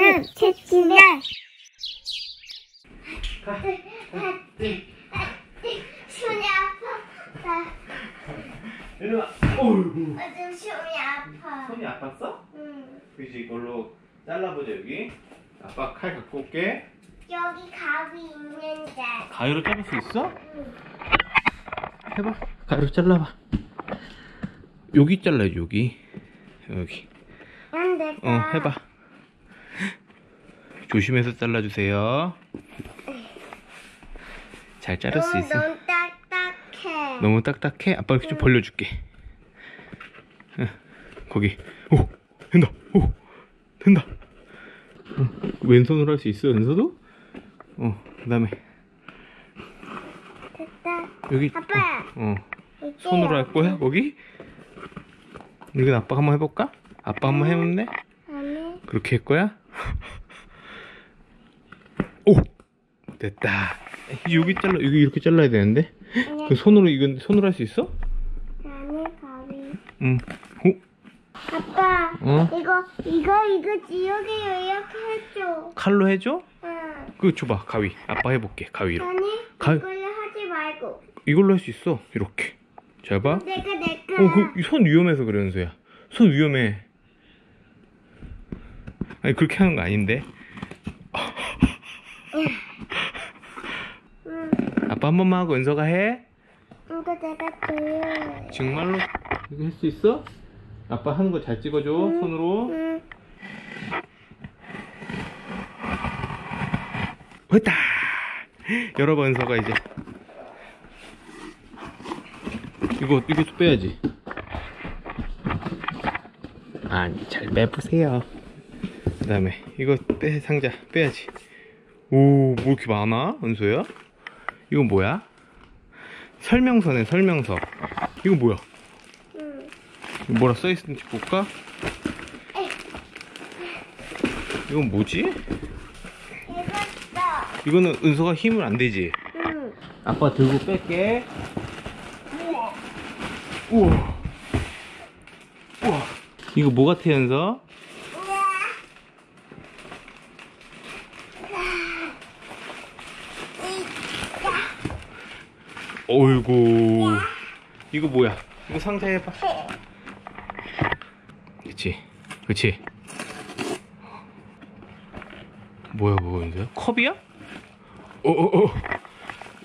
나는 채찍을 손이 아파. 일로 와. 어이구. 나 지금 손이 아파. 손이 아팠어? 응. 그지 이걸로 잘라보자 여기. 아빠 칼 갖고 올게. 여기 가위 있는데. 가위로 자를 수 있어? 응. 해봐. 가위로 잘라봐. 여기 잘라야지 여기. 여기. 난 내가. 어 해봐. 조심해서 잘라주세요. 잘 자를 수 있어. 너무 딱딱해. 너무 딱딱해? 아빠 이렇게 좀 벌려줄게. 응, 거기. 오, 된다. 오, 된다. 응, 왼손으로 할 수 있어, 왼손도? 어, 그 다음에 됐다. 여기. 아빠. 어, 어, 손으로 할 거야, 거기? 이건 아빠가 한번 해볼까? 아빠 한번 해볼래? 아니. 그렇게 할 거야? 오! 됐다. 여기 잘라, 여기 이렇게 잘라야 되는데? 그 손으로, 이건 손으로 할 수 있어? 아니 가위. 응. 오, 아빠. 어? 이거 이거 이거 지우개 이렇게 해줘. 칼로 해줘? 응. 그거 줘봐 가위 아빠 해볼게 가위로 아니 가위. 이걸로 하지 말고. 이걸로 할 수 있어 이렇게 잘 봐. 내가 내가. 어 그 손 위험해서 그래 연수야 손 위험해 아니 그렇게 하는 거 아닌데 응. 아빠 한 번만 하고 은서가 해. 이거 내가 보여. 정말로? 이거 할 수 있어? 아빠 하는 거 잘 찍어줘 손으로. 응. 됐다. 열어봐 은서가 이제 이거 이것도 빼야지. 아니 잘 빼보세요. 그 다음에 이거 빼 상자 빼야지. 오뭐 이렇게 많아 은서야 이건 뭐야 설명서네 설명서 이거 뭐야 응. 이거 뭐라 써있는지 볼까 이건 뭐지. 이거는 은서가 힘을 안 되지 응. 아빠 들고 뺄게. 우와. 우와. 우와. 이거 뭐 같아, 연서? 어이구. 이거 뭐야? 이거 상자 해봐. 그치. 그치. 뭐야, 뭐야, 연서야? 컵이야? 어어어.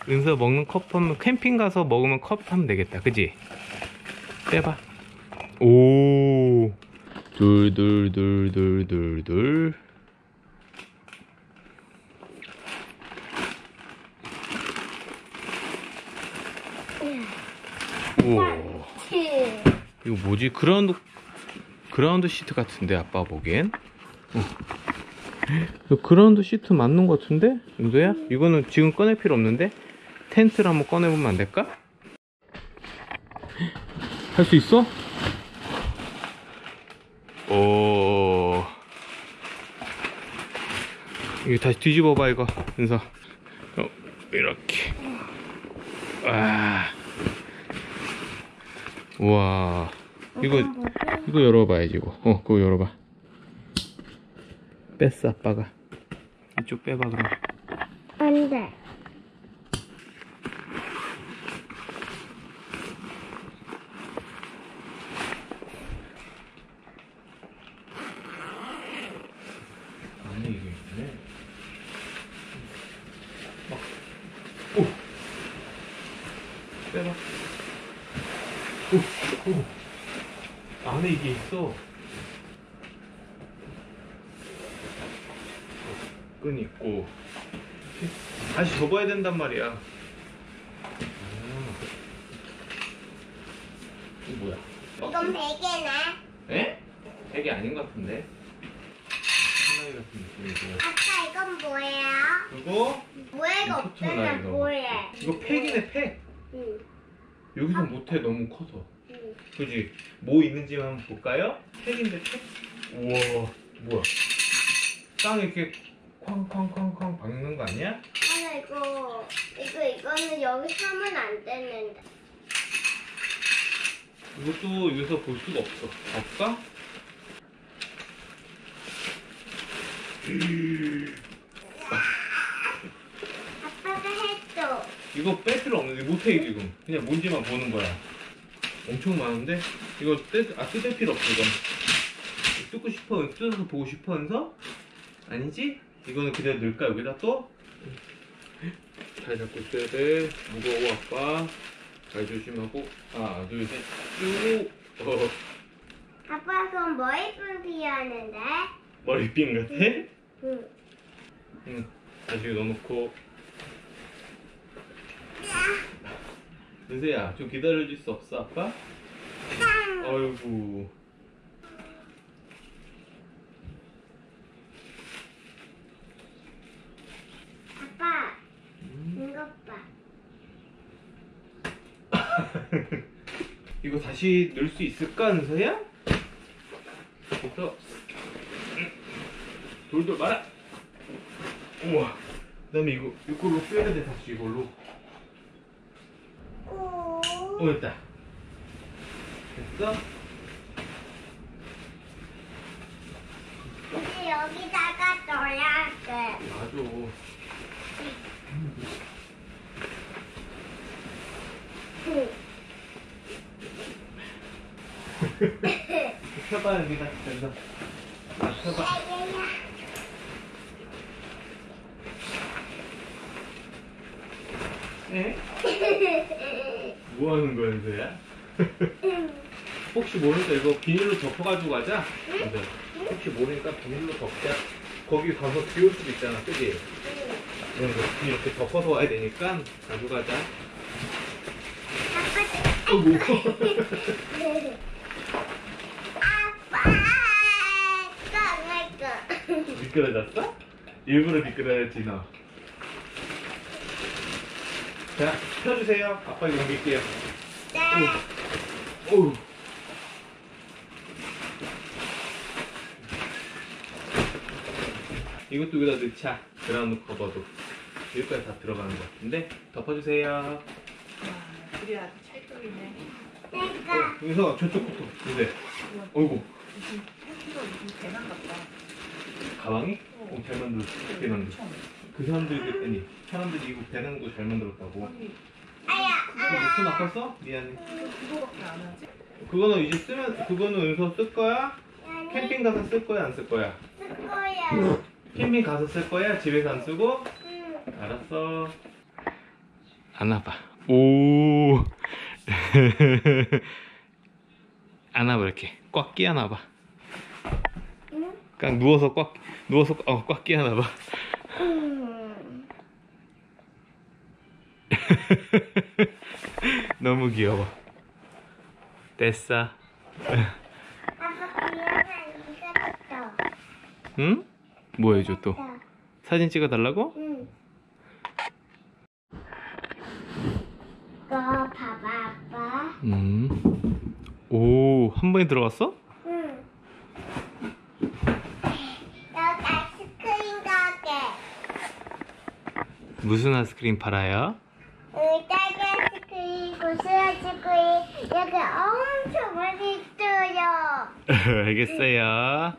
은서 먹는 컵 하면 캠핑 가서 먹으면 컵 하면 되겠다 그지? 빼봐 오 둘둘둘둘둘둘 이거 뭐지? 그라운드 그라운드 시트 같은데 아빠 보기엔 어. 그라운드 시트 맞는 것 같은데? 은서야? 이거는 지금 꺼낼 필요 없는데? 텐트를 한번 꺼내보면 안 될까? 할 수 있어? 오. 이거 다시 뒤집어봐, 이거. 은서. 어, 이렇게. 와. 우와. 이거, 이거 열어봐야지, 이거. 어, 그거 열어봐. 뺐어, 아빠가. 이쪽 빼봐, 그럼. 안 돼. 안에 이게 있네. 막, 오! 빼봐. 오! 오! 안에 이게 있어. 끈 있고. 다시 접어야 된단 말이야. 아. 이거 뭐야? 이건 베개네. 에? 되게 아닌 것 같은데? 하나이 같은 느낌이고. 아빠 이건 뭐예요? 그리고 뭐예가 이거 없잖아. 이거. 뭐예? 이거 팩이네 팩. 응. 여기서 못해 너무 커서. 응. 그지? 뭐 있는지만 한번 볼까요? 팩인데 팩? 우와 뭐야? 땅 이렇게 쾅쾅쾅쾅 박는 거 아니야? 하나 이거 이거 이거는 여기 하면 안 되는데. 이것도 여기서 볼 수가 없어. 볼까? 아빠가 했어. 이거 뺄 필요 없는데 못해 지금. 그냥 뭔지만 보는 거야. 엄청 많은데? 이거 떼, 아 뜯을 필요 없어 이건. 뜯고 싶어 뜯어서 보고 싶어서? 아니지? 이거는 그대로 넣을까 여기다 또? 잘 잡고 있어야 돼. 무거워 아빠. 잘 조심하고. 하나 둘셋 쭉. 어, 아빠 그럼 머리끈 필요하는데? 머리핀 같아? 응. 응. 다시 넣어놓고 은세야 좀 기다려줄 수 없어 아빠? 아이고 아빠, 이것 봐. 이거 다시 넣을 수 있을까 은서야? 그래서 돌돌 말아 우와 그 다음에 이거 이걸로 빼야 돼 다시 이걸로 오. 어 됐다 됐어? 이제 여기다가 넣어야 돼. 맞아 응. 펴봐 여기다 여기다 아, 펴봐 에? 뭐 하는 거야 은서야? 혹시 모르니까 이거 비닐로 덮어가지고 가자. 은서 혹시 모르니까 비닐로 덮자. 거기 가서 비 올 수도 있잖아 그지? 거 이렇게 덮어서 와야 되니까 가져가자. 어, 뭐? 미끄러졌어? 일부러 미끄러졌지 너. 자, 펴주세요. 아빠 이거 옮길게요. 네. 오. 이것도 여기다 넣자. 그라운드 커버도. 여기까지 다 들어가는 것 같은데 덮어주세요. 와, 그래야 찰떡이네. 내가 여기서 저쪽부터 이제. 어이구 무슨 헬기가 무슨 대만 같다. 가방이? 오, 잘 만들었어. 어떻게 만들었어? 그 사람들이 그랬더니 사람들이 이거 배낭도 잘 만들었다고. 아니, 아야. 이거 손 아팠어? 미안해. 그거밖에 안 하지? 그거는 이제 쓰면 그거는 은서 쓸 거야? 아니, 캠핑 가서 쓸 거야 안 쓸 거야? 쓸 거야. 캠핑 가서 쓸 거야? 집에서 안 쓰고? 응. 알았어. 안아봐. 오. 안아봐 이렇게 꽉 끼안아봐. 응? 그냥 누워서 꽉 누워서 어, 꽉 끼안아봐. 응. 너무 귀여워. 됐어. 응? 뭐 해줘 또? 사진 찍어달라고? 응. 이거 봐봐 아빠. 음. 오, 한 번에 들어갔어? 응. 여기 아이스크림 가게. 무슨 아이스크림 팔아요? 여기 딸기 아이스크림, 고수 아이스크림 여기 엄청 많이 있어요. 알겠어요.